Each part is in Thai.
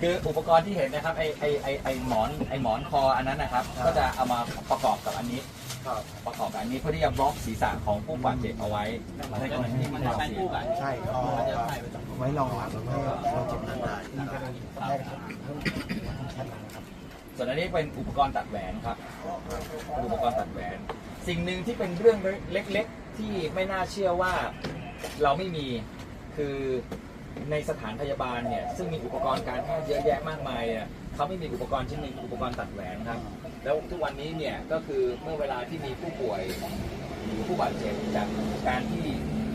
คืออุปกรณ์ที่เห็นนะครับไอไอไอไอหมอนไอหมอนคออันนั้นนะครับ ก็จะเอามาประกอบกับอันนี้ครับประกอบกับอันนี้เพื่อที่จะบล็อกศีรษะของผู้บาดเจ็บเอาไว้ในกรณีที่มันจะเสียใช่ครับไว้รองหลังไม่ให้เราเจ็บหนักได้ได้ครับส่วนอันนี้เป็นอุปกรณ์ตัดแหวนครับอุปกรณ์ตัดแหวน สิ่งหนึ่งที่เป็นเรื่องเล็ก ๆ ที่ไม่น่าเชื่อว่าเราไม่มีคือ ในสถานพยาบาลเนี่ยซึ่งมีอุปกรณ์การแพทย์เยอะแยะมากมายเนี่ยเขาไม่มีอุปกรณ์ชิ้นหนึ่งคืออุปกรณ์ตัดแหวนครับ แล้วทุกวันนี้เนี่ยก็คือเมื่อเวลาที่มีผู้ป่วยหรือผู้บาดเจ็บจากการที่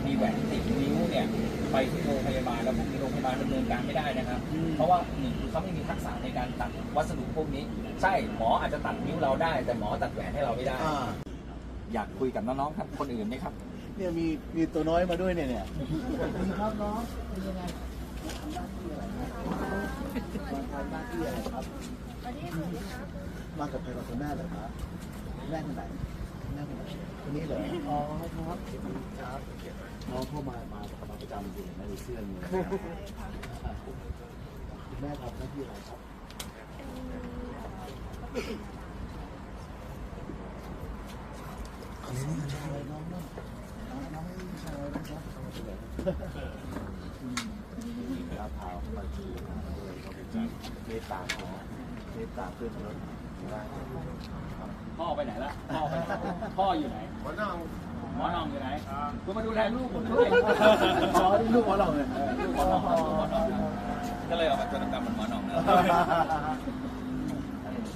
มีแหวนติดนิ้วเนี่ยไปที่โรงพยาบาลแล้วพวกนี้โรงพยาบาลดำเนินการไม่ได้นะครับ เพราะว่าหนึ่งคือเขาไม่มีทักษะในการตัดวัสดุพวกนี้ ใช่หมออาจจะตัดนิ้วเราได้ แต่หมอตัดแหวนให้เราไม่ได้อ่าอยากคุยกับน้องๆครับคนอื่นไหมครับ เนี่ยมีมีตัวน้อยมาด้วยเนี่ยเนี่ยครับน้องเป็นยังไงมาทำหน้าที่อะไรครับมากับใครกับคุณแม่เหรอครับแม่คนไหนแม่คนไหนคนนี้เหรออ๋อครับครับน้องเข้ามามามาประจำจริงนะในเสื้อเลยคุณแม่ทำหน้าที่อะไรครับอันนี้นี่องน้องน้องน้อง ไม่ชายนะครับรับเท้ามาที่เลยก็เป็นใจเมตตาของเมตตาเพื่อนมนุษย์ได้ครับพ่อไปไหนละพ่อไปไหนพ่ออยู่ไหนหมอน้องหมอนองอยู่ไหนคุณมาดูแลลูกผมด้วยอ๋อลูกหมอนองเลยลูกหมอนองลูกหมอนองก็เลยออกมาตัวดำๆเหมือนหมอนองนะ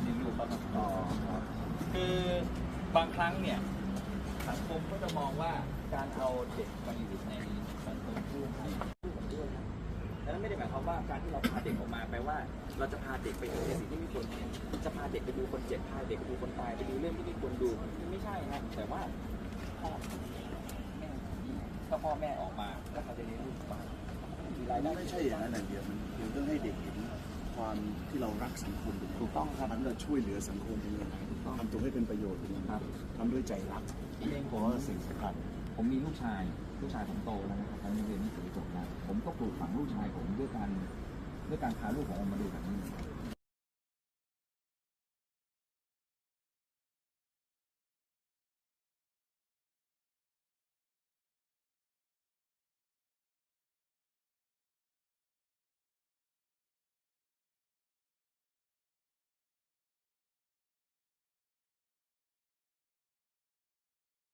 นี่ลูกเขาครับอ๋อครับคือบางครั้งเนี่ย สังคมก็จะมองว่าการเอาเด็กมาอยู่ในสังคมร่วมให้ดังนั้นไม่ได้หมายความว่าการที่เราพาเด็กออกมาแปลว่า เราจะพาเด็กไปเห็นในสิ่งที่ไม่ควรเห็นจะพาเด็กไปดูคนเจ็บพาเด็กไปดูคนตายไปดูเรื่องที่ไม่ควรดูไม่ใช่ครับแต่ว่าพ่อแม่ถ้าพ่อแม่ออกมาแล้วเขาจะเลี้ยงลูกมามีรายได้ ไม่ใช่อย่างนั้นอย่างเดียวมันคือต้องให้เด็กเห็น ความที่เรารักสังคมถูกต้องครับมันเราช่วยเหลือสังคมเป็นยังไงถูกต้องทำตัวให้เป็นประโยชน์เป็นยังไงครับทำด้วยใจรักเองผเพราะมว่าสิ่งสำคัญผมมีลูกชาย ลูกชายผมโตแล้วนะครับตอนนี้เรียนหนังสือจบแล้วผมก็ปลูกฝังลูกชายผมด้วยการด้วยการพาลูกผมออกมาดูแบบนี้เหมือนกัน